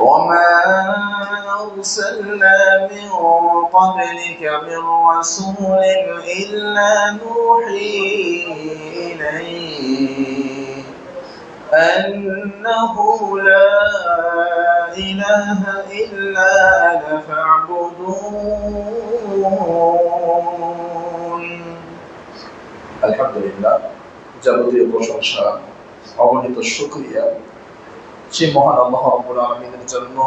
وما أرسلنا من قبلك من رسول إلا نوحي إليه أنه لا إله إلا أنا فاعبدون الحمد لله যাবতীয় প্রশংসা অগণিত শুক্রিয়া সে মহান আল্লাহ রাব্বুল আলামিনের জন্য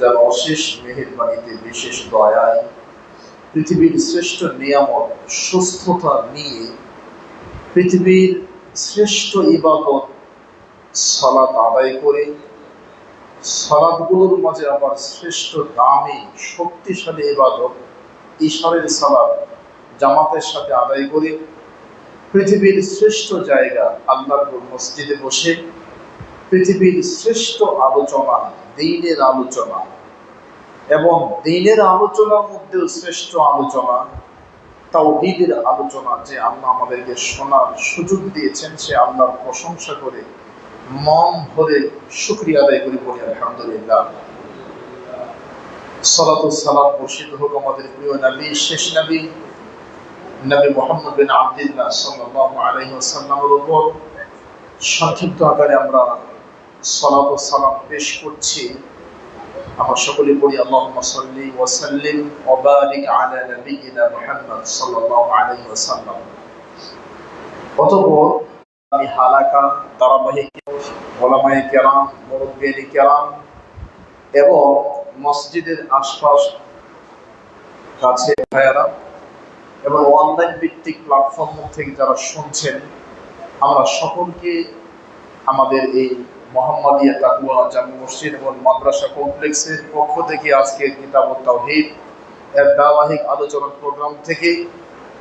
যার অশেষ মেহেরবানিতে, বিশেষ দয়ায় পৃথিবীর শ্রেষ্ঠ নিয়ামত, সুস্থতা নিয়ে পৃথিবীর শ্রেষ্ঠ ইবাদত, সালাত আদায় করে সালাদগুলোর মাঝে আবার শ্রেষ্ঠ দামি, শক্তিশালী ইবাদত ঈশ্বরের সালাদ জামাতের সাথে আদায় করে পৃথিবীর শ্রেষ্ঠ জায়গা আল্লাহর মসজিদে বসে পৃথিবীর শ্রেষ্ঠ আলোচনা দিনের আলোচনা। এবং দিনের আলোচনার মধ্যেও শ্রেষ্ঠ আলোচনা তাও ঈদের আলোচনা যে আল্লাহ আমাদেরকে শোনার সুযোগ দিয়েছেন, সে আল্লাহর প্রশংসা করে, মন ভরে শুক্রিয়া আদায় করি বলি আলহামদুলিল্লাহ। সালাম হোক আমাদের প্রিয় নবী, শেষ নবী নবী মোহাম্মদ বিন আব্দুল্লাহ সাল্লাল্লাহু আলাইহি ওয়াসাল্লামের উপর সংক্ষিপ্ত আকারে আমরা সালাত সালাম পেশ করছি। আমরা সকলে পড়ি, আল্লাহুম্মা সাল্লি ওয়া সাল্লিম ওয়া বারিক আলা নাবিয়িনা মুহাম্মদ সাল্লাল্লাহু আলাইহি ওয়াসাল্লাম। অতঃপর আমি হালাকা, ধারাবাহিক, ওলামায়ে কেরাম মুরব্বিয়ানি কেরাম এবং মসজিদের আশপাশ কাছে ভাইয়ারা এবং অনলাইন ভিত্তিক প্ল্যাটফর্ম থেকে যারা শুনছেন, আমরা সকলকে আমাদের এই মোহাম্মদিয়া তাকুয়া জামু মসজিদ এবং মাদ্রাসা কমপ্লেক্সের পক্ষ থেকে আজকের কিতাব তাওহিদ এর ধারাবাহিক আলোচনা প্রোগ্রাম থেকে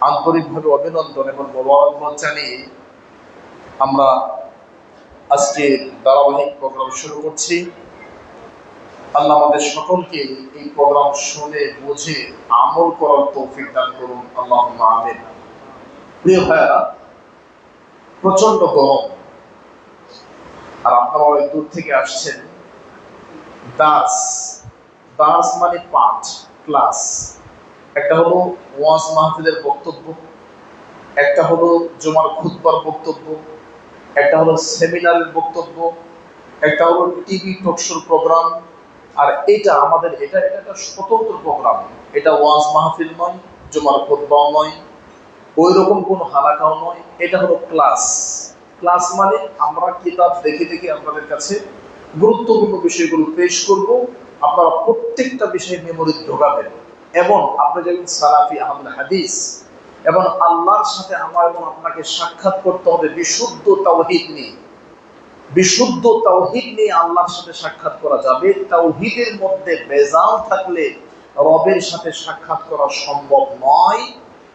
আন্তরিকভাবে অভিনন্দন এবং মোবারকবাদ জানিয়ে আমরা আজকে ধারাবাহিক প্রোগ্রাম শুরু করছি। আল্লাহ আমাদের সকলকে এই প্রোগ্রাম শুনে বুঝে আমল করার তৌফিক দান করুন। আল্লাহ আমিন। প্রিয় ভাইয়া প্রচণ্ড গরম। আর আপনারা অনেক দূর থেকে আসছেন। দাস। দাস মানে পাঠ, ক্লাস। একটা হলো ওয়াজ মাহফিলের বক্তব্য, একটা হলো জমার খুতবার বক্তব্য, একটা হলো সেমিনারের বক্তব্য, একটা হলো টিভি টকশোর প্রোগ্রাম। আর এটা আমাদের, এটা এটা একটা স্বতন্ত্র প্রোগ্রাম। এটা ওয়াজ মাহফিল নয়, জমার খুতবাও নয় ওই রকম কোনো হালাকাও নয়, এটা হলো ক্লাস। ক্লাস মানে আমরা কিতাব দেখে দেখে আপনাদের কাছে গুরুত্বপূর্ণ বিষয়গুলো পেশ করব। আপনারা প্রত্যেকটা বিষয় মেমোরি ঢোকাবেন। এবং আপনি যেমন সালাফি আহমদ হাদিস, এবং আল্লাহর সাথে আমার এবং আপনাকে সাক্ষাৎ করতে হবে বিশুদ্ধ তাওহিদ নিয়ে। বিশুদ্ধ তাওহিদ নিয়ে আল্লাহর সাথে সাক্ষাৎ করা যাবে। তাওহিদের মধ্যে বেজাল থাকলে রবের সাথে সাক্ষাৎ করা সম্ভব নয়।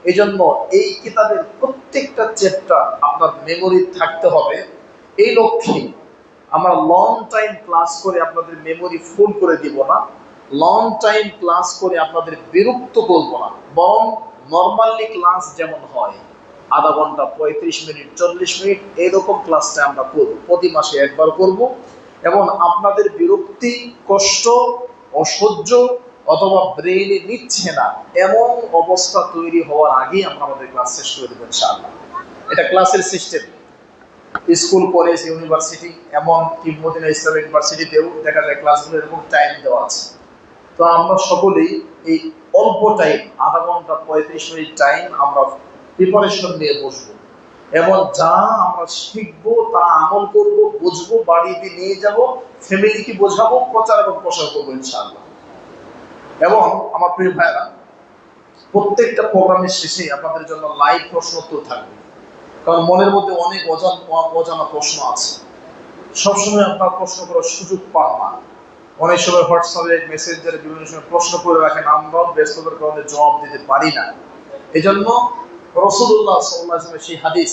এজন্য এই কিতাবের প্রত্যেকটা চ্যাপ্টার আপনার মেমোরি থাকতে হবে। এই লক্ষ্যে আমরা লং টাইম ক্লাস করে আপনাদের মেমোরি ফুল করে দিব না। লং টাইম ক্লাস করে আপনাদের বিরক্ত করব না। বরং নর্মালি ক্লাস যেমন হয়, আধা ঘণ্টা, পঁয়ত্রিশ মিনিট, চল্লিশ মিনিট, এইরকম ক্লাসটা আমরা করব। প্রতি মাসে একবার করব এবং আপনাদের বিরক্তি, কষ্ট, অসহ্য অথবা ব্রেইনে নিচ্ছে না, এমন অবস্থা তৈরি হওয়ার আগেই আমরা আমাদের ক্লাস শেষ করে দেবো ইনশাআল্লাহ। এটা ক্লাসের সিস্টেম স্কুল কলেজ ইউনিভার্সিটি এমন কি মদিনা ইসলাম ইউনিভার্সিটিতেও দেখা যায় ক্লাসগুলো এরকম টাইম দেওয়া আছে। তো আমরা সকলেই এই অল্প টাইম আধা ঘণ্টা, পঁয়ত্রিশ মিনিট টাইম আমরা প্রিপারেশন নিয়ে বসবো। এবং যা আমরা শিখব, তা আমল করব, বুঝব, বাড়িতে নিয়ে যাব ফ্যামিলিকে বোঝাবো, প্রচার এবং প্রসার করব ইনশাআল্লাহ। এবং আমার প্রিয় ভাইরা প্রত্যেকটা প্রোগ্রামের শেষে আপনাদের জন্য লাইভ প্রশ্ন উত্তর থাকবে। কারণ মনের মধ্যে অনেক অজান অজানা প্রশ্ন আছে। সবসময় আপনার প্রশ্ন করার সুযোগ পান না। অনেক সময় হোয়াটসঅ্যাপে মেসেঞ্জারে বিভিন্ন সময় প্রশ্ন করে রাখেন আমরাও ব্যস্ততার কারণে জবাব দিতে পারি না। এই জন্য রসুল্লাহ সাল্লাহ সেই হাদিস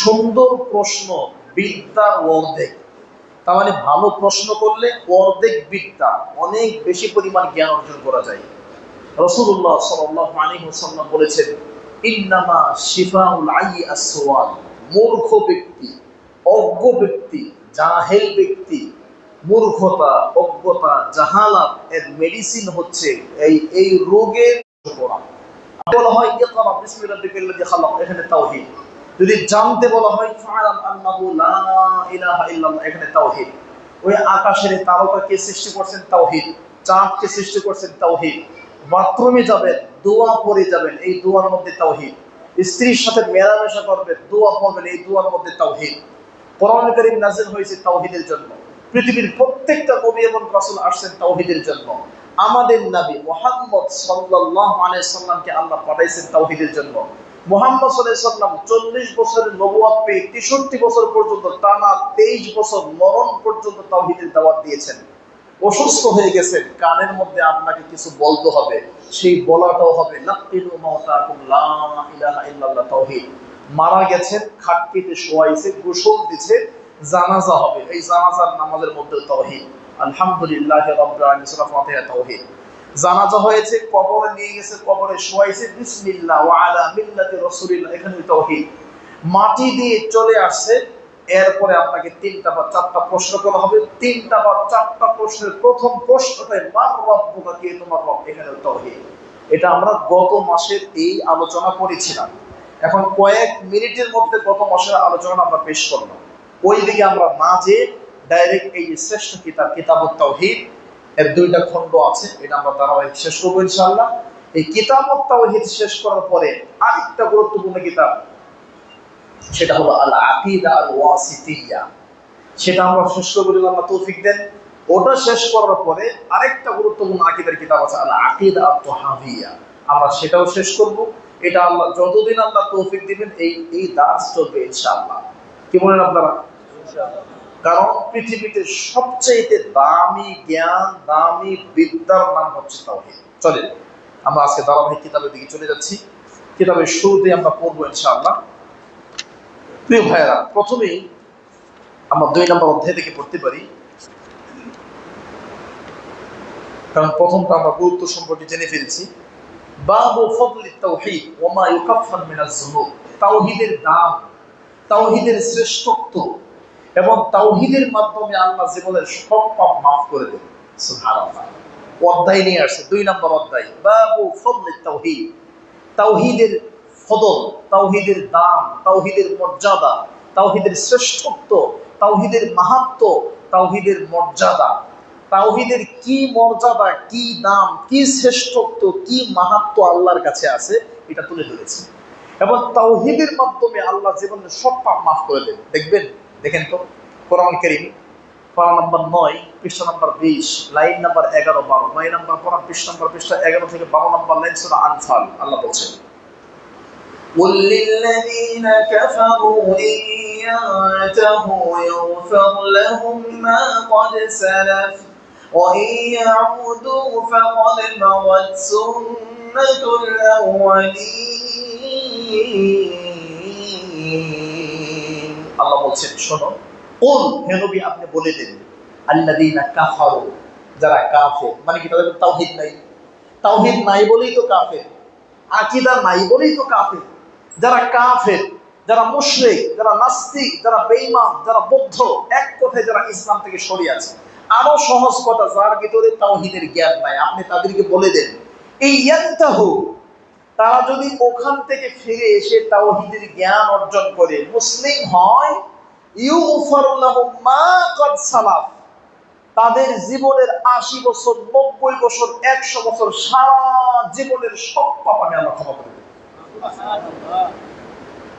সুন্দর প্রশ্ন বিদ্যার অর্ধেক। তার মানে ভালো প্রশ্ন করলে অর্ধেক বিদ্যা, অনেক বেশি পরিমাণ জ্ঞান অর্জন করা যায়। রসুল্লাহ সাল্লাল্লাহু আলাইহি ওয়াসাল্লাম বলেছেন, ইন্নামা আসওয়াল মূর্খ ব্যক্তি, অজ্ঞ ব্যক্তি, জাহেল ব্যক্তি, মূর্খতা, অজ্ঞতা, জাহালাত, এর মেডিসিন হচ্ছে এই এই রোগের বলা হয়, ইকরা এখানে যদি জানতে বলা হয় এখানে তাওহীদ। ওই আকাশের তারকা কে সৃষ্টি করছেন? তাওহীদ। চাঁদ কে সৃষ্টি করছেন? তাওহীদ। বাথরুমে যাবেন, দোয়া পড়ে যাবেন, এই দোয়ার মধ্যে তাওহীদ। স্ত্রীর সাথে মেলামেশা করবেন, দোয়া পড়বেন, এই দোয়ার মধ্যে তাওহীদ। কোরআন কারীম নাযিল হয়েছে তাওহীদের জন্য। পৃথিবীর প্রত্যেকটা কবি এবং রাসূল আসছেন তাওহীদের জন্য। আমাদের নবী মুহাম্মদ সাল্লাল্লাহু আলাইহি সাল্লামকে আল্লাহ পাঠাইছেন তাওহীদের জন্য। মুহাম্মদ সাল্লাম 40 বছরের নবুয়ত পেয়ে 63 বছর পর্যন্ত টানা 23 বছর মরণ পর্যন্ত তাওহীদের দাওয়াত দিয়েছেন। অসুস্থ হয়ে গেছেন, কানের মধ্যে আপনাকে কিছু বলতে হবে। সেই বলাটাও হবে তাওহীদ। মারা গেছেন খাটকিতে শোয়াইছে, গোসল দিছে, জানাজা হবে। এই জানাজার নামাজের মধ্যে তাওহীদ। আলহামদুলিল্লাহ ফাতিহা তাওহীদ। জানাজা হয়েছে, কবরে নিয়ে গেছে, কবরে শোয়াইছে, বিসমিল্লাহ, ওয়া আলা মিল্লাতি রাসূলিল্লাহ, এখানে তাওহীদ। মাটি দিয়ে চলে আসছে, এরপরে আপনাকে তিনটা বা চারটা প্রশ্ন করা হবে। তিনটা বা চারটা প্রশ্নের প্রথম প্রশ্নটাই, মার রব্বুকা কে তোমার রব? এখানে তাওহীদ। এটা আমরা গত মাসের এই আলোচনা করেছিলাম। এখন কয়েক মিনিটের মধ্যে গত মাসের আলোচনা আমরা পেশ করলাম। ওই দিকে আমরা না যে ডাইরেক্ট এই শ্রেষ্ঠ কিতাব, কিতাবত তাওহীদ এর দুইটা খণ্ড আছে, এটা আমরা ধারাবাহিক শেষ করব ইনশাআল্লাহ। এই কিতাবত তাওহীদ শেষ করার পরে আরেকটা গুরুত্বপূর্ণ কিতাব, সেটা হলো আল আকিদা আল ওয়াসিতিয়া সেটা আমরা শেষ করব যদি আল্লাহ তৌফিক দেন। ওটা শেষ করার পরে আরেকটা গুরুত্বপূর্ণ আকিদার কিতাব আছে আল আকিদা আত তাহাবিয়া আমরা সেটাও শেষ করব। এটা আল্লাহ যতদিন আল্লাহ তৌফিক দিবেন, এই এই দাস চলবে ইনশাআল্লাহ। কি বলেন আপনারা? কারণ পৃথিবীতে সবচেয়ে দামি জ্ঞান, দামি বিদ্যার নাম হচ্ছে তাওহীদ। চলে আমরা আজকে ধারাবাহিক কিতাবের দিকে চলে যাচ্ছি। কিতাবের শুরুতে আমরা পড়ব ইনশাআল্লাহ। প্রিয় ভাইয়েরা, প্রথমেই আমরা দুই নম্বর অধ্যায় থেকে পড়তে পারি। কারণ প্রথমটা আমরা গুরুত্ব সম্পর্কে জেনে ফেলেছি। বাবু ফদলি তাওহীদ ওমা ইউকাফফার মিনাজ যুনুব তাওহীদের দাম, তাওহীদের শ্রেষ্ঠত্ব এবং তাওহীদের মাধ্যমে আল্লাহ জীবনের সব পাপ মাফ করে দেন সুবহানাল্লাহ। অধ্যায় নিয়ে আসছে, দুই নম্বর অধ্যায়, বাবু ফদলি তাওহীদ। তাওহীদের ফদল, তাওহীদের দাম তাওহীদের মর্যাদা, তাওহীদের শ্রেষ্ঠত্ব, তাওহীদের মাহাত্ম, তাওহীদের মর্যাদা। তাওহীদের কি মর্যাদা, কি দাম কি শ্রেষ্ঠত্ব, কি মাহাত্ম আল্লাহর কাছে আছে, এটা তুলে ধরেছে। এবং তাওহীদের মাধ্যমে আল্লাহ জীবনের সব পাপ মাফ করে দেন দেখবেন দেখেন তো কোরআন করিম পারা নম্বর নয় পৃষ্ঠা নম্বর বিশ লাইন নম্বর এগারো বারো নয় নম্বর পড়া পৃষ্ঠা নম্বর পৃষ্ঠা এগারো থেকে বারো নম্বর লাইন সুরা আনফাল আল্লাহ বলছেন قل للذين كفروا إن ينتهوا يغفر لهم ما قد سلف وإن يعودوا فقد مضت سنة الأولين আল্লাহ বলছেন, শোনো কোন হে নবী, আপনি বলে দেন, আল্লাযীনা কাফারু, যারা কাফের মানে কি তাদের তাওহীদ নাই? তাওহীদ নাই বলেই তো কাফের, আকীদা নাই বলেই তো কাফের। যারা কাফের, যারা মুশরিক, যারা নাস্তিক, যারা বেঈমান, যারা বৌদ্ধ, এক কথায় যারা ইসলাম থেকে সরে আছে, আরও সহজ কথা, যার ভিতরে তাওহীদের জ্ঞান নাই, আপনি তাদেরকে বলে দেন, এই ইয়ান্তাহু তারা যদি ওখান থেকে ফিরে এসে তাওহীদের জ্ঞান অর্জন করে মুসলিম হয় তাদের জীবনের আশি বছর, নব্বই বছর, একশো বছর সারা জীবনের সব পাপ আমি ক্ষমা করে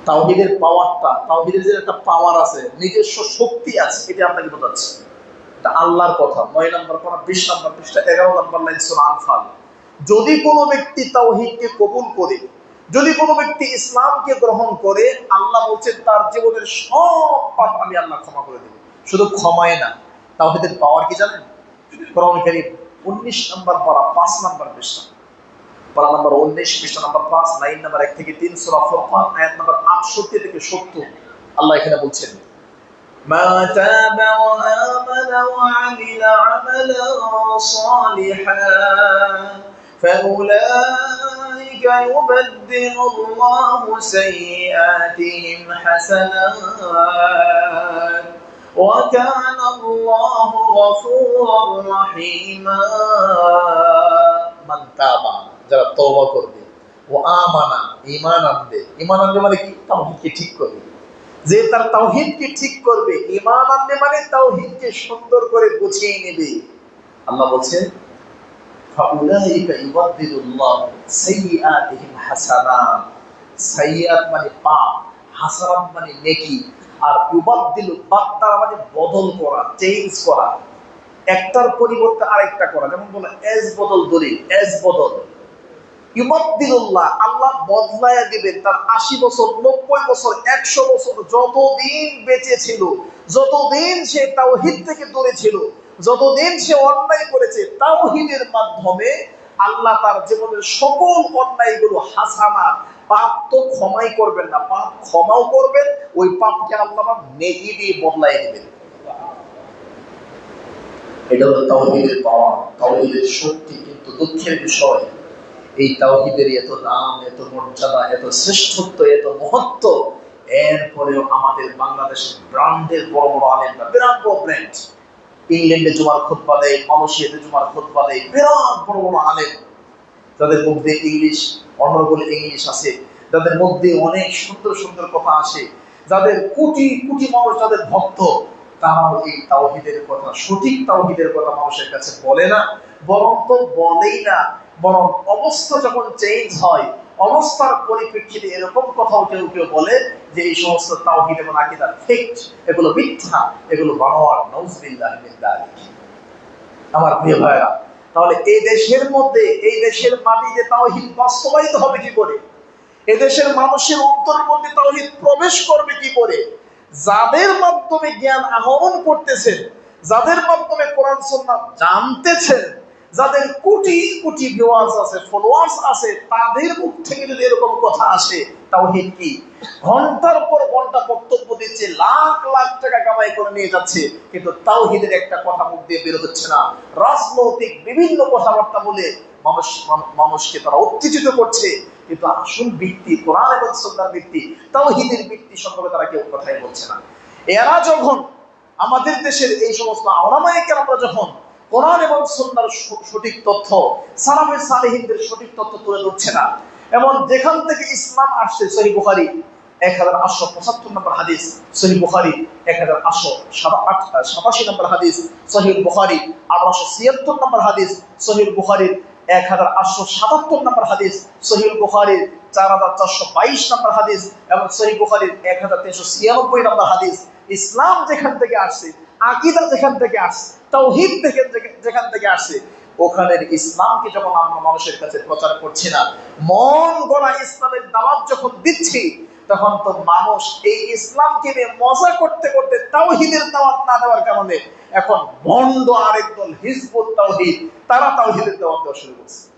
তাওহিদের পাওয়ারটা তাওহিদের যে একটা পাওয়ার আছে, নিজস্ব শক্তি আছে, এটা আপনাকে বোঝাচ্ছে। এটা আল্লাহর কথা, নয় নম্বর পড়া, বিশ নম্বর পৃষ্ঠা, এগারো নম্বর লাইন সুরা আনফাল। যদি কোনো ব্যক্তি তাওহিদকে কবুল করে যদি কোনো ব্যক্তি ইসলামকে গ্রহণ করে আল্লাহ বলছেন তার জীবনের সব পাপ আমি আল্লাহ ক্ষমা করে দেব শুধু ক্ষমায় না তাওহিদের পাওয়ার কি জানেন কোরআন কারীম উনিশ নম্বর পড়া পাঁচ নম্বর পৃষ্ঠা পারা নম্বর উনিশ পৃষ্ঠা নম্বর পাঁচ লাইন নম্বর এক থেকে তিন সুরা ফুরকান আয়াত নম্বর আটষট্টি থেকে সত্তর আল্লাহ এখানে বলছেন ما تاب وآمن وعمل عملا صالحا فأولئك يبدل الله سيئاتهم حسنات وكان الله غفورا رحيما মান তাবা যারা তওবা করবে ও আমানা ঈমান আনবে ঈমান আনবে মানে কি তাওহীদকে ঠিক করবে যে তার তাওহীদকে ঠিক করবে ঈমান আনবে মানে তাওহীদকে সুন্দর করে গুছিয়ে নেবে আল্লাহ বলছেন ফাউলাইকা ইউবাদদিলুল্লাহ সাইয়্যাতিহিম হাসানাত সাইয়্যাত মানে পাপ হাসানাত মানে নেকি, আর ইউবাদদিলু বাদদার মানে বদল করা চেঞ্জ করা। একটার পরিবর্তে আরেকটা করা, যেমন বলে এজ বদল দলিল এজ বদল। ইমাদ্দিল্লাহ আল্লাহ বদলায়া দিবেন তার আশি বছর, নব্বই বছর, একশো বছর, যতদিন বেঁচে ছিল, যতদিন সে তাওহিদ থেকে দূরে ছিল যতদিন সে অন্যায় করেছে, তাওহিদের মাধ্যমে আল্লাহ তার জীবনের সকল অন্যায়গুলো হাসানা পাপ তো ক্ষমাই করবেন না। পাপ ক্ষমাও করবেন, ওই পাপকে আল্লাহ নেকি দিয়ে বদলাই দিবেন। এটা হলো তাওহিদের পাওয়া, তাওহিদের শক্তি। কিন্তু দুঃখের বিষয়, এই তাওহিদের এত নাম এত মর্যাদা, এত শ্রেষ্ঠত্ব, এত মহত্ব, এরপরেও আমাদের বাংলাদেশের ব্র্যান্ডের বড় বড় আলেমরা, বিরাট বড় ব্র্যান্ড ইংল্যান্ডে জুমার খোদবা দেয়, মালয়েশিয়াতে জুমার খোদবা দেয়, বিরাট বড় বড় আলেম। যাদের মধ্যে ইংলিশ, অনর্গল ইংলিশ আছে, যাদের মধ্যে অনেক সুন্দর সুন্দর কথা আসে, যাদের কোটি কোটি মানুষ যাদের ভক্ত, তারাও এই তাওহিদের কথা, সঠিক তাওহিদের কথা মানুষের কাছে বলে না, বরং তো বলেই না, বরং অবস্থা যখন চেঞ্জ হয় অবস্থার পরিপ্রেক্ষিতে এরকম কথাও কেউ কেউ বলে যে এই সমস্ত তাওহিদ এবং আকিদা ফেক এগুলো মিথ্যা, এগুলো বানোয়ার নউজবিল্লাহ যালিক। আমার প্রিয় ভাইরা তাহলে এই দেশের মধ্যে, এই দেশের মাটিতে তাওহিদ বাস্তবায়িত হবে কি করে এদেশের মানুষের অন্তরের মধ্যে তাওহিদ প্রবেশ করবে কি করে যাদের মাধ্যমে জ্ঞান আহরণ করতেছেন, যাদের মাধ্যমে কোরআন, সুন্নাহ জানতেছেন যাদের কোটি কোটি ভিউয়ার্স আছে ফলোয়ার্স আছে, তাদের মুখ থেকে যদি এরকম কথা আসে, তাওহিদ কি? ঘণ্টার পর ঘণ্টা বক্তব্য দিচ্ছে, লাখ লাখ টাকা কামাই করে নিয়ে যাচ্ছে, কিন্তু তাওহিদের একটা কথা মুখ দিয়ে বের হচ্ছে না। রাজনৈতিক বিভিন্ন কথাবার্তা বলে মানুষ মানুষকে তারা উত্তেজিত করছে, কিন্তু আসল ভিত্তি কোরআন এবং সুন্নাহর ভিত্তি, তাওহিদের ভিত্তি সম্পর্কে তারা কেউ কথাই বলছে না। এরা যখন আমাদের দেশের এই সমস্ত আওলামাইকে আমরা যখন কোরআন এবং সুন্নাহর স- সঠিক তথ্য, সালাফে সালেহিনদের সঠিক তথ্য তুলে ধরছে না। এবং যেখান থেকে ইসলাম আসছে, সহি বুখারি এক হাজার আটশো পঁচাত্তর নম্বর হাদিস, সহি বুখারি এক হাজার আটশো সাতাশি নম্বর হাদিস সহিল বুখারি, আঠারোশো ছিয়াত্তর নম্বর হাদিস সহিল বুখারির এক হাজার আটশো সাতাত্তর নম্বর হাদিস সহিল বুখারির চার হাজার চারশো বাইশ নম্বর হাদিস, এবং সহি বুখারির এক হাজার তিনশো ছিয়ানব্বই নম্বর হাদিস। ইসলাম যেখান থেকে আসছে আকিদা যেখান থেকে থেকে যে- যেখান থেকে আসছে ওখানের ইসলামকে যখন আমরা মানুষের কাছে প্রচার করছি না, মন গড়া ইসলামের দাওয়াত যখন দিচ্ছি, তখন তো মানুষ এই ইসলামকে নিয়ে মজা করতে করতে তাওহিদের দাওয়াত না দেওয়ার কারণে এখন ভণ্ড আরেক দল হিজবুত তাওহিদ, তারা তাওহিদের দাওয়াত দেওয়া শুরু করছে।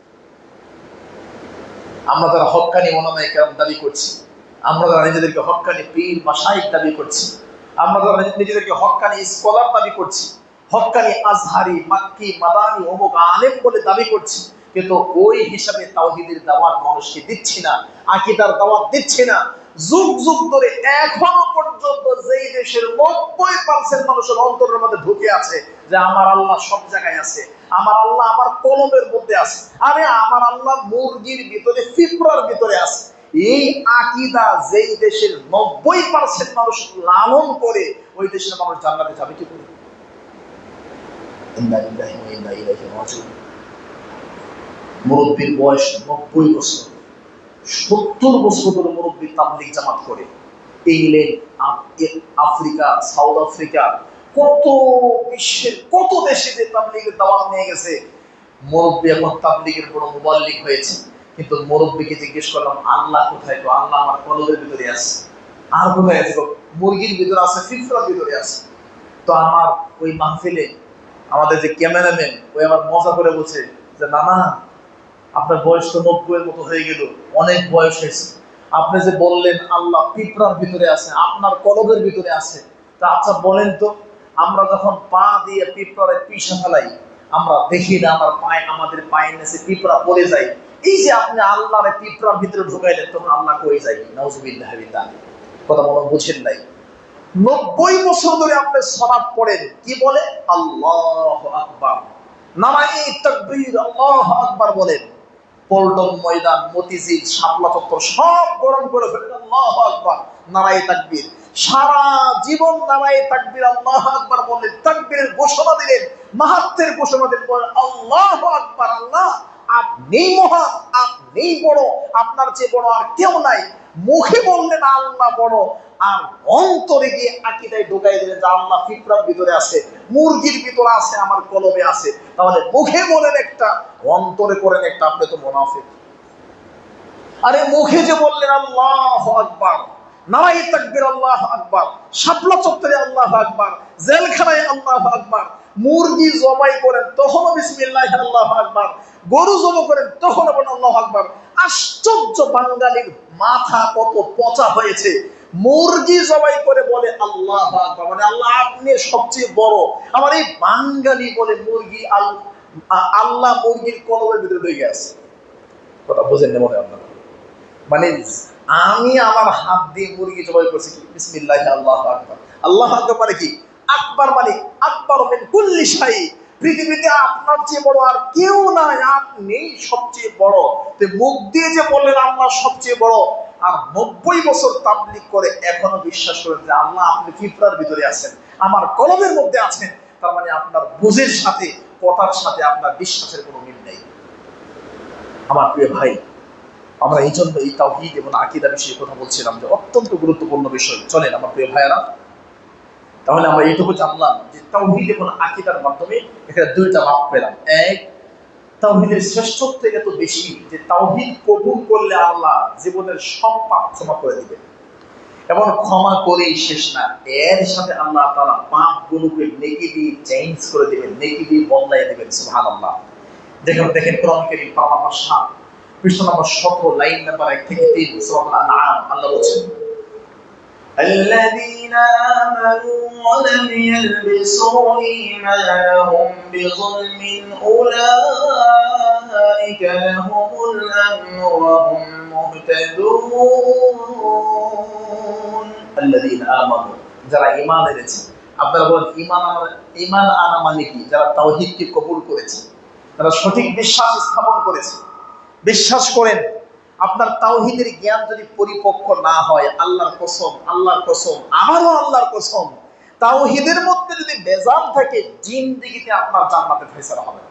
আমরা যারা হক্কানি মনোনয় কেরাম দাবি করছি, আমরা যারা নিজেদেরকে হকানি পীর মাসাইক দাবি করছি আমরা নিজেদেরকে হক্কানি স্কলার দাবি করছি। হক্কানি আজহারি, মাক্কি, মাদানি, অমুক আলেম বলে দাবি করছি। কিন্তু ওই হিসাবে তাওহিদের মানুষকে দিচ্ছি না, আকিদার দাওয়াত দিচ্ছি না। যুগ যুগ ধরে এখনও পর্যন্ত যেই দেশের নব্বই পার্সেন্ট মানুষের অন্তরের মধ্যে ঢুকে আছে যে আমার আল্লাহ সব জায়গায় আছে, আমার আল্লাহ আমার কলমের মধ্যে আছে, আরে আমার আল্লাহ মুরগির ভিতরে, ফিফরার ভিতরে আছে। এই আকিদা যেই দেশের নব্বই পার্সেন্ট মানুষ লালন করে, ওই দেশের মানুষ জান্নাতে যাবে কি করে? মুরব্বীর বয়স নব্বই বছর। সত্তর বছর ধরে মুরব্বী তাবলিক জামাত করে। ইংল্যান্ড আফ্রিকা, সাউথ আফ্রিকা, কত বিশ্বের কত দেশে যে তাবলিগের দাওয়াত নিয়ে গেছে। মুরব্বী এখন তাবলিগের বড় মুবাল্লিক হয়েছে। কিন্তু মুরব্বীকে জিজ্ঞেস করলাম, আল্লাহ কোথায় তো আল্লাহ আমার কলবের ভিতরে আছে। আর কোথায় আছে মুরগির ভিতরে আছে ফিফরার ভিতরে আছে। তো আমার ওই মাহফিলে আমাদের যে ক্যামেরাম্যান, ওই আমার মজা করে বলছে যে নানা আপনার বয়স তো নব্বই মতো হয়ে গেল, অনেক বয়স হয়েছে। আপনি যে বললেন, আল্লাহ পিঁপড়ার ভিতরে আছে, আপনার কলবের ভিতরে আছে। তা আচ্ছা বলেন তো, আমরা যখন পা দিয়ে পিঁপড়ারে পিসা ফেলাই, আমরা দেখি না, আমার পায়ে, আমাদের পায়ের নিচে পিঁপড়া পড়ে যায়। এই যে আপনি পিঁপড়ার ভিতরে ঢুকাইলেন আল্লাহ কই যাই? কথা মনে বুঝেন নাই। নব্বই বছর ধরে আপনি পড়েন, কি বলে? আল্লাহ আকবার। নামাই আল্লাহ আকবার বলেন। পল্টন ময়দান শাপলা চত্বর সব গরম করে ফেলেন আল্লাহ আকবার তাকবীর। সারা জীবন নারাই তাকবীর, আল্লাহ আকবার বললেন। তাকবীরের ঘোষণা দিলেন, মাহাত্মের ঘোষণা দিলেন, আল্লাহ আকবার, আল্লাহ। আপনি মহান আপনি বড়, আপনার চেয়ে বড় আর কেউ নাই। মুখে বললেন, আল্লাহ বড়। আর অন্তরে গিয়ে আকিদায় ঢুকাই দিলেন যে, আল্লাহ ফিকরার ভিতরে আছে, মুরগির ভিতরে আছে, আমার কলমে আছে। তাহলে মুখে বলেন একটা, অন্তরে করেন একটা, আপনি তো মোনাফিক। আরে মুখে যে বললেন, আল্লাহ আকবার। আল্লাহ শাপলা চত্বরে আল্লাহ জেলখানায় আল্লাহ মুরগি জবাই করেন, তখনও বিসমিল্লাহ আল্লাহ গরু জব করেন, তখনও বলেন আল্লাহ আশ্চর্য বাঙালির মাথা কত পচা হয়েছে। মুরগি জবাই করে বলে আল্লাহ আকবার মানে আল্লাহ আপনি সবচেয়ে বড়। আমার এই বাঙালি বলে মুরগি আল- আল্লাহ মুরগির কলমের ভিতরে ঢুকে গেছে। কথা বোঝেন না মনে আপনারা? মানে আমি আমার হাত দিয়ে মুরগি জবাই করছি কি? বিসমিল্লাহ, আল্লাহ আকবার। আল্লাহ আকবার মানে কি? আকবার মানে আকবার মিন কুল্লি শাই। পৃথিবীতে আপনার চেয়ে বড় আর কেউ নাই, আপনি সবচেয়ে বড়। তো মুখ দিয়ে যে বললেন আল্লাহ সবচেয়ে বড়, আর নব্বই বছর তাবলিক করে এখনও বিশ্বাস করেন যে আল্লাহ আপনি ফিফরার ভিতরে আছেন, আমার কলমের মধ্যে আছেন, তার মানে আপনার বুঝের সাথে, কথার সাথে আপনার বিশ্বাসের কোনো মিল নেই। আমার প্রিয় ভাই আমরা এই জন্য এই তাওহিদ এবং আকিদা বিষয়ে কথা বলছিলাম যে অত্যন্ত গুরুত্বপূর্ণ বিষয়। চলেন আমার প্রিয় ভাইয়েরা, তাহলে আমরা এইটুকু জানলাম যে তাওহিদ এবং আকিদার মাধ্যমে এখানে দুইটা ভাব পেলাম। এক শ্রেষ্ঠত্ব এত বেশি যে কবুল করলে আল্লাহ জীবনের সব পাপ ক্ষমা করে এবং ক্ষমা করেই শেষ না, এর সাথে আল্লাহ তারা পাপ গুলোকে চেঞ্জ করে বদলাই দিবেন, সুবহানাল্লাহ। দেখেন দেখেন কোরআন কারীম নম্বর সাত। পৃষ্ঠ নম্বর সতেরো লাইন নাম্বার এক থেকে তিন সুবহানাল্লাহ নাম আল্লাহ বলছেন الذين آمنوا ولم يلبسوا إيمانهم بظلم أولئك لهم الأمن وهم مهتدون الذين آمنوا যারা ঈমান এনেছে আপনারা বলেন ঈমান আনা- ঈমান আনা মানে কি যারা তাওহীদকে কবুল করেছে তারা সঠিক বিশ্বাস স্থাপন করেছে বিশ্বাস করেন, আপনার তাওহীদের জ্ঞান যদি পরিপক্ক না হয়, আল্লাহর কসম আল্লাহর কসম, আমারও আল্লাহর কসম, তাওহীদের মধ্যে যদি বেজাল থাকে জিন্দেগিতে আপনার জান্নাতে ফেসলা হবে।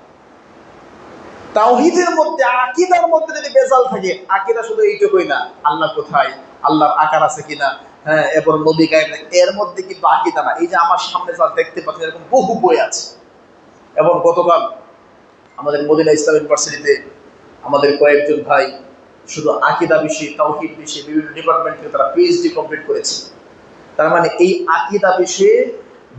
তাওহীদের মধ্যে, আকীদার মধ্যে যদি বেজাল থাকে, আকীদা শুধু এইটুকুই না, আল্লাহ কোথায়, আল্লাহর আকার আছে কিনা হ্যাঁ এরপর নবী গায়েব। এর মধ্যে কিন্তু আকীদা না এই যে আমার সামনে যা দেখতে পাচ্ছেন, এরকম বহু বই আছে এবং গতকাল আমাদের মদিনা ইসলাম ইউনিভার্সিটিতে আমাদের কয়েকজন ভাই শুধু আকিদা বিষয়ে তাওহিদ বিষয়ে বিভিন্ন ডিপার্টমেন্ট থেকে তারা পিএইচডি কমপ্লিট করেছে। তার মানে এই আকিদা বিষয়ে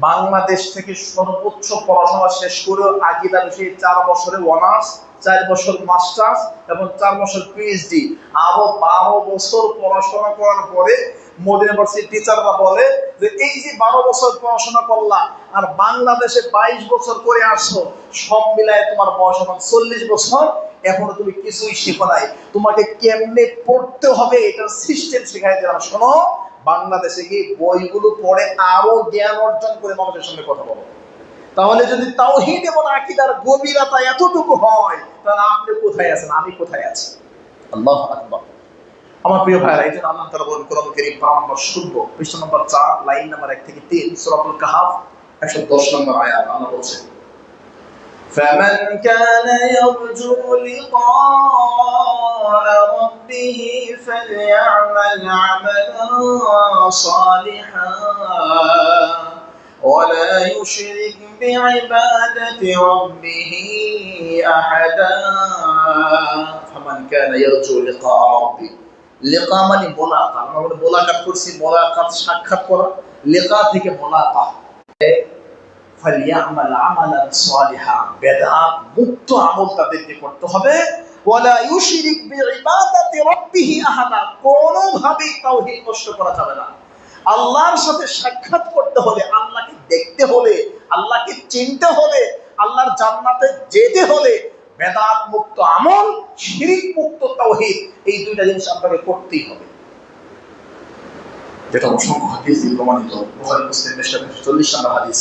বাংলাদেশ থেকে সর্বোচ্চ পড়াশোনা শেষ করেও আকিদা বিষয়ে চার বছরে অনার্স চার বছর মাস্টার্স এবং চার বছর পিএইচডি আরও বারো বছর পড়াশোনা করার পরে মোদিন বলে এই যে বারো বছর পড়াশোনা আর বাংলাদেশে বাইশ বছর করে আসছো, সব তোমার চল্লিশ বছর। তুমি কিছুই নাই। তোমাকে কেমনে পড়তে হবে এটার সিস্টেম বাংলাদেশে গিয়ে বইগুলো পড়ে আরও জ্ঞান অর্জন করে মানুষের সঙ্গে কথা বলো। তাহলে যদি তাওহীদ এবং আকীদার গভীরতা এতটুকু হয়, তাহলে আপনি কোথায় আছেন? আমি কোথায় আছি? আল্লাহ আকবার। আমার প্রিয় ভাইরা এই জন্য আল্লাহ তাআলা বলেন কোরআন কারীম পারা নম্বর ষোলো পৃষ্ঠ নম্বর চার লাইন নম্বর এক থেকে তিন সূরাতুল কাহাফ একশো দশ নম্বর আয়াত আল্লাহ বলছেন فمن كان يرجو لقاء ربه فليعمل عملا صالحا ولا يشرك بعبادة ربه أحدا فمن كان يرجو لقاء ربي লিকা মানে মোলাকা মোলাকাত করছি মোলাকাত সাক্ষাৎ করা থেকে যাবে না। আল্লাহর সাথে সাক্ষাৎ করতে হলে, আল্লাহকে দেখতে হলে, আল্লাহকে চিনতে হলে, আল্লাহর জান্নাতে যেতে হলে বেদাত মুক্ত আমল শিরিক মুক্ত তাওহীদ, এই দুইটা জিনিস আপনাকে করতেই হবে। যেটা অসংখ্য হাদিস দিয়ে প্রমাণিত মুসলিম চল্লিশ নম্বর হাদিস।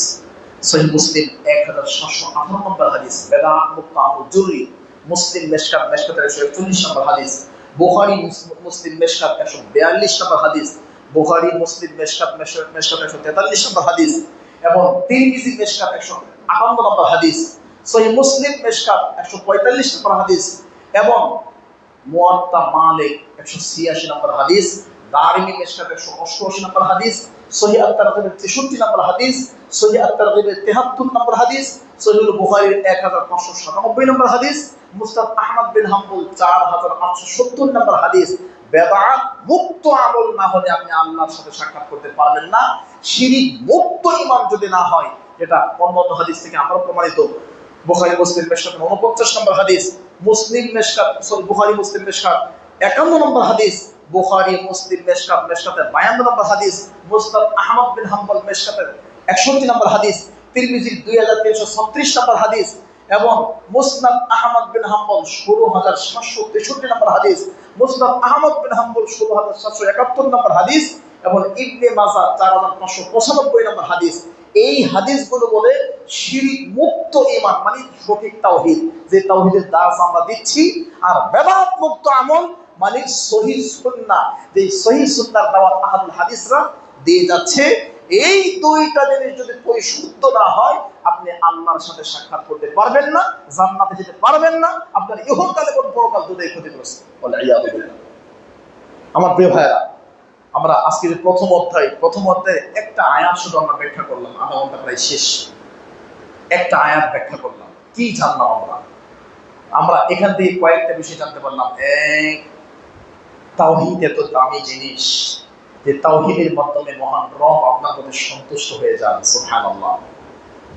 সহিহ মুসলিম এক হাজার সাতশো আঠারো নম্বর হাদিস। বেদাত মুক্ত আমল জরুরি। মুসলিম মেশকাত একশো একচল্লিশ নম্বর হাদিস। বুখারী, মুসলিম মেশকাত একশো বিয়াল্লিশ নম্বর হাদিস। মুসলিম মেশকাত মেশকাত একশো তেতাল্লিশ নম্বর হাদিস। এবং তিরমিজি মেশকাত একশো আটান্ন নম্বর হাদিস। সহি মুসলিম মেশকাত একশো পঁয়তাল্লিশ নম্বর হাদিস এবং মুয়াত্তা মালিক একশো ছিয়াশি নম্বর হাদিস, দারিমি মেশকাত একশো অষ্টআশি নম্বর হাদিস, সহি তেষট্টি নম্বর হাদিস, সহি তেহাত্তর নম্বর হাদিস সহিউল বুখারীর এক হাজার পাঁচশো সাতানব্বই নম্বর হাদিস মুস্তাদ আহমদ বিন হাম্বুল চার হাজার আটশো সত্তর নম্বর হাদিস বেদাত মুক্ত আমল না হলে আপনি আল্লাহর সাথে সাক্ষাৎ করতে পারবেন না। শিরিক মুক্ত ইমান যদি না হয় অন্য হাদিস থেকে আমরা প্রমাণিত বুখারী, মুসলিম মেশকাত উনপঞ্চাশ নম্বর হাদিস। মুসলিম মেশকাত, সরি, বুখারী, মুসলিম মেশকাত, একান্ন নম্বর হাদিস। বুখারী, মুসলিম মেশকাত, মেশকাতের বায়ান্ন নম্বর হাদিস। মুস্তাদ আহমদ বিন হাম্বল মেশকাতের একষট্টি নম্বর হাদিস। তিরমিজির দুই হাজার তিনশো ছত্রিশ নম্বর হাদিস এবং মুসনাদ আহমদ বিন হাম্বল ষোলো হাজার সাতশো তেষট্টি নম্বর হাদিস। মুসনাদ আহমদ বিন হাম্বল ষোলো হাজার সাতশো একাত্তর নম্বর হাদিস এবং ইবনে মাজা চার হাজার পাঁচশো পঁচানব্বই নম্বর হাদিস। এই হাদিসগুলো বলে শিরিক মুক্ত ইমান মানে সঠিক তাওহিদ। যে তাওহিদের দাস আমরা দিচ্ছি, আর বেদাত মুক্ত আমল মানে সহি সুন্নাহ। যে সহি সুন্নাহর দাওয়াত আহল হাদিসরা দিয়ে যাচ্ছে। এই দুইটা জিনিস যদি পরিশুদ্ধ না হয়, আপনি আল্লাহর সাথে সাক্ষাৎ করতে পারবেন না, জান্নাতে যেতে পারবেন না, আপনার ইহকাল এবং পরকাল দুটোই ক্ষতিগ্রস্ত। বলে। আমার প্রিয় ভাইরা আমরা আজকের যে প্রথম অধ্যায়, প্রথম অধ্যায়ে একটা আয়াত শুধু আমরা ব্যাখ্যা করলাম আধা ঘণ্টা প্রায় শেষ। একটা আয়াত ব্যাখ্যা করলাম। কি জানলাম আমরা? আমরা এখান থেকে কয়েকটা বিষয় জানতে পারলাম। এক, তাওহিদ এত দামি জিনিস যে তাওহীদের মাধ্যমে মহান রব আপনার প্রতি সন্তুষ্ট হয়ে যান, সুবহানাল্লাহ।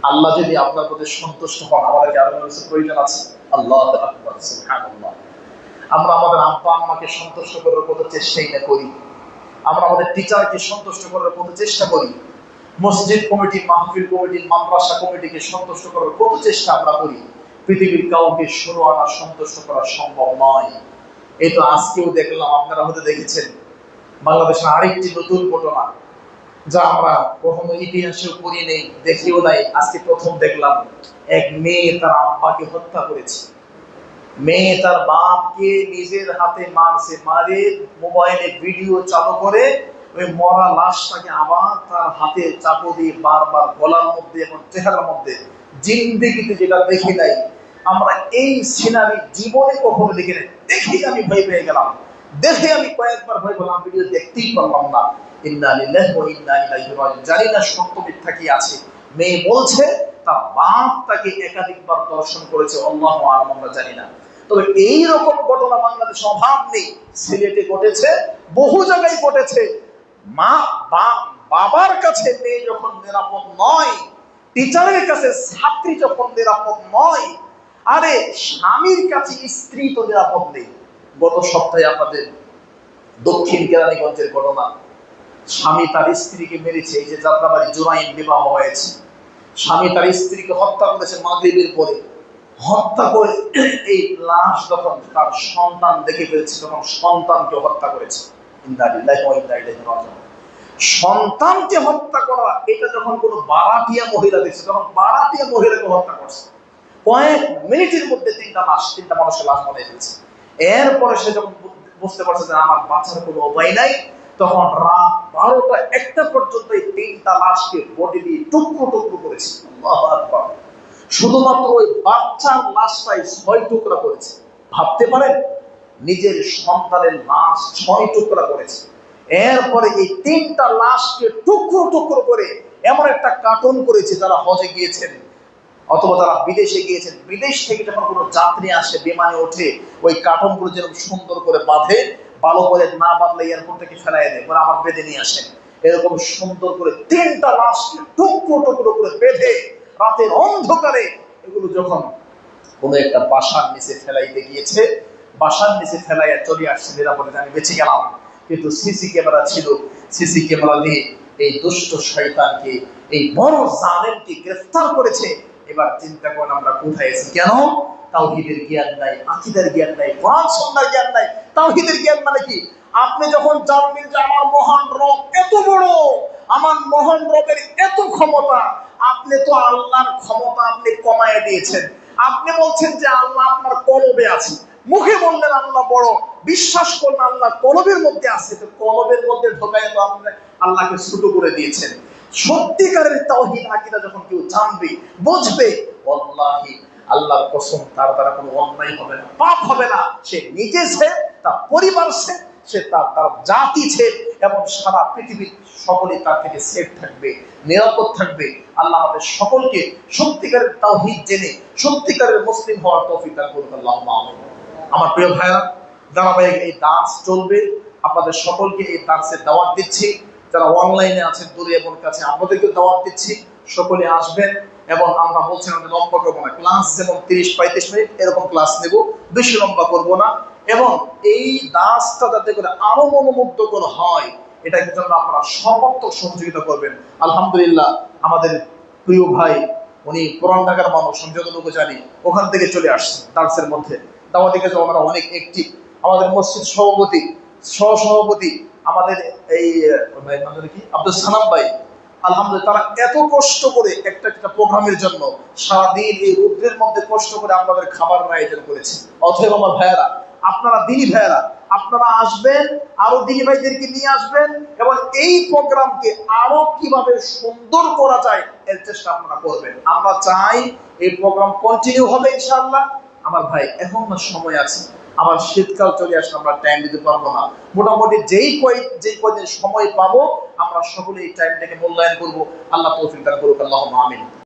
আল্লাহ আল্লাহ যদি আপনার প্রতি সন্তুষ্ট হন, আমাদের আরও কিছু প্রয়োজন আছে? আল্লাহ আকবার, সুবহানাল্লাহ। আমরা আমাদের আব্বা আম্মাকে সন্তুষ্ট করার কত চেষ্টাই না করি। আমরা আমাদের টিচারকে সন্তুষ্ট করার কত চেষ্টা করি। মসজিদ কমিটি, মাহফিল কমিটি, মাদ্রাসা কমিটিকে সন্তুষ্ট করার কত চেষ্টা আমরা করি। পৃথিবীর কাউকে ষোলো আনা সন্তুষ্ট করা সম্ভব নয়। এই তো আজকেও দেখলাম, আপনারা হয়তো দেখেছেন, বাংলাদেশের আরেকটি নতুন ঘটনা, যা আমরা কখনো ইতিহাসেও পড়ি নেই, দেখিও নাই, আজকে প্রথম দেখলাম, এক মেয়ে তার আব্বাকে হত্যা করেছে। মেয়ে তার বাপকে নিজের হাতে মারছে, মারে, মোবাইলে ভিডিও চালু করে, ওই মরা লাশটাকে আবার তার হাতে দিয়ে বারবার গলার মধ্যে এবং চেহারার মধ্যে। জিন্দিগিতে যেটা দেখি নাই, আমরা এই সিনারি জীবনে কখনো দেখি নাই। আমি ভয় পেয়ে গেলাম। দেখে আমি কয়েকবার ভয় পেলাম, ভিডিও দেখতেই পারলাম না। মিথ্যা কি আছে। মেয়ে বলছে, তার বাপ তাকে একাধিকবার দর্শন করেছে, আল্লাহু আলাম, আমরা জানি না। তবে এই রকম ঘটনা বাংলাদেশে অভাব নেই। সিলেটে ঘটেছে, বহু জায়গায় ঘটেছে। মা বাবার কাছে মেয়ে যখন নিরাপদ নয়, টিচারের কাছে ছাত্রী যখন নিরাপদ নয়, আরে স্বামীর কাছে স্ত্রী তো নিরাপদ নেই। গত সপ্তাহে আপনাদের দক্ষিণ কেরানীগঞ্জের ঘটনা। স্বামী তার স্ত্রীকে মেরেছে, এই যে যাত্রাবাড়ি জোরাইন বিবাহ হয়েছে। স্বামী তার স্ত্রীকে হত্যা করেছে মাগরিবের পরে। হত্যা করে এই লাশ যখন তার সন্তান দেখে ফেলছে, তখন সন্তানকে হত্যা করেছে। সন্তানকে হত্যা করা, এটা যখন কোনো বারাটিয়া মহিলা দেখছে, তখন বারাটিয়া মহিলাকে হত্যা করছে। কয়েক মিনিটের মধ্যে তিনটা লাশ, তিনটা মানুষের লাশ মনে ফেলছে। এরপরে সে যখন বুঝতে পারছে যে আমার বাঁচার কোনো উপায় নাই, তখন রাত বারোটা একটা পর্যন্ত এই তিনটা লাশকে বডি দিয়ে টুকরো টুকরো করেছে। শুধুমাত্র ওই বাচ্চার লাশটাই ছয় টুকরা করেছে। ভাবতে পারেন? নিজের সন্তানের লাশ ছয় টুকরা করেছে। এরপরে এই তিনটা লাশকে টুকরো টুকরো করে এমন একটা কার্টন করেছে তারা হজে গিয়েছেন, অথবা তারা বিদেশে গিয়েছেন। বিদেশ থেকে যখন কোনো যাত্রী আসে, বিমানে ওঠে, ওই কার্টনগুলো যেরকম সুন্দর করে বাঁধে, ভালো করে না বাঁধলে এয়ারপোর্ট থেকে ফেলাই দেয় বলে আমার বেঁধে নিয়ে আসেন এরকম সুন্দর করে তিনটা লাশকে টুকরো টুকরো করে বেঁধে রাতের অন্ধকারে এগুলো যখন কোনো একটা বাসার নিচে ফেলাইতে গিয়েছে, বাসার নিচে ফেলাইয়া চলে আসছে, নিরাপদে আমি বেঁচে গেলাম। কিন্তু সিসি ক্যামেরা ছিল। সিসি ক্যামেরা দিয়ে এই দুষ্ট শয়তানকে, এই বড় জালেমকে গ্রেফতার করেছে। এবার চিন্তা করেন আমরা কোথায় আছি? কেন? তাওহীদের জ্ঞান নাই, আকীদার জ্ঞান নাই, কোরআন সুন্নাহর জ্ঞান নাই। তাওহীদের জ্ঞান মানে কি? আপনি যখন জানবেন যে আমার মহান রব এত বড়, আমার মহান রবের এত ক্ষমতা আপনি তো আল্লাহর ক্ষমতা আপনি কমায় দিয়েছেন। আপনি বলছেন যে আল্লাহ আপনার কলবে আছে। মুখে বললেন আল্লাহ বড়, বিশ্বাস করলেন আল্লাহ কলবের মধ্যে আছে। তো কলবের মধ্যে ঢোকায় তো আপনি আল্লাহকে ছোট করে দিয়েছেন। সত্যিকারের তাওহীদ আকীদা যখন কেউ জানবে, বুঝবে, ওয়াল্লাহি, আল্লাহর কসম, তার দ্বারা কোনো অন্যায় হবে না, পাপ হবে না। সে নিজে সে, তার পরিবার সে সে তার জাতি ছে এবং সারা পৃথিবীর সকলে তার থেকে সেফ থাকবে, নিরাপদ থাকবে। আল্লাহ আমাদের সকলকে সত্যিকারের তাওহীদ জেনে, সত্যিকারের মুসলিম হওয়ার তৌফিক দান করুন আল্লাহ। আমার প্রিয় ভাইরা ধারাবাহিক এই ডান্স চলবে। আপনাদের সকলকে এই ডান্সের দাওয়াত দিচ্ছি। যারা অনলাইনে আছেন, দূরে এবং কাছে আপনাদেরকে দাওয়াত দিচ্ছি। সকলে আসবেন এবং আমরা বলছি আমাদের লম্বা করব না। ক্লাস যেমন তিরিশ পঁয়ত্রিশ মিনিট, এরকম ক্লাস নেব। বেশি লম্বা করব না। এবং এই দাসটা যাতে করে আরও মনোমুগ্ধকর হয় এটার জন্য আপনারা সর্বাত্মক সহযোগিতা করবেন। আলহামদুলিল্লাহ, আমাদের প্রিয় ভাই, উনি পুরান ঢাকার মানুষ যতটুকু জানি, ওখান থেকে চলে আসছে, ডান্সের মধ্যে। দাওয়াতি কাজে আমরা অনেক একটি আমাদের মসজিদ সভাপতি সহ সভাপতি আমাদের এই ভাই কি? আব্দুল সালাম ভাই। আলহামদুলিল্লাহ, তারা এত কষ্ট করে একটা একটা প্রোগ্রামের জন্য সারাদিন এই রুদ্রের মধ্যে কষ্ট করে আপনাদের খাবার আয়োজন করেছে। অথবা আমার ভাইয়েরা আপনারা দিনী ভাইয়েরা, আপনারা আসবেন, আরও দিনী ভাইদেরকে নিয়ে আসবেন এবং এই প্রোগ্রামকে আরও কীভাবে সুন্দর করা যায় এর চেষ্টা আপনারা করবেন। আমরা চাই এই প্রোগ্রাম কন্টিনিউ হবে ইনশাআল্লাহ। আমার ভাই, এখন সময় আছে। আবার শীতকাল চলে আসলে আমরা টাইম দিতে পারব না। মোটামুটি যেই কয় যেই কয়দিন সময় পাবো, আমরা সকলে এই টাইমটাকে মূল্যায়ন করব। আল্লাহ তৌফিক দান করুক আল্লাহ আমিন।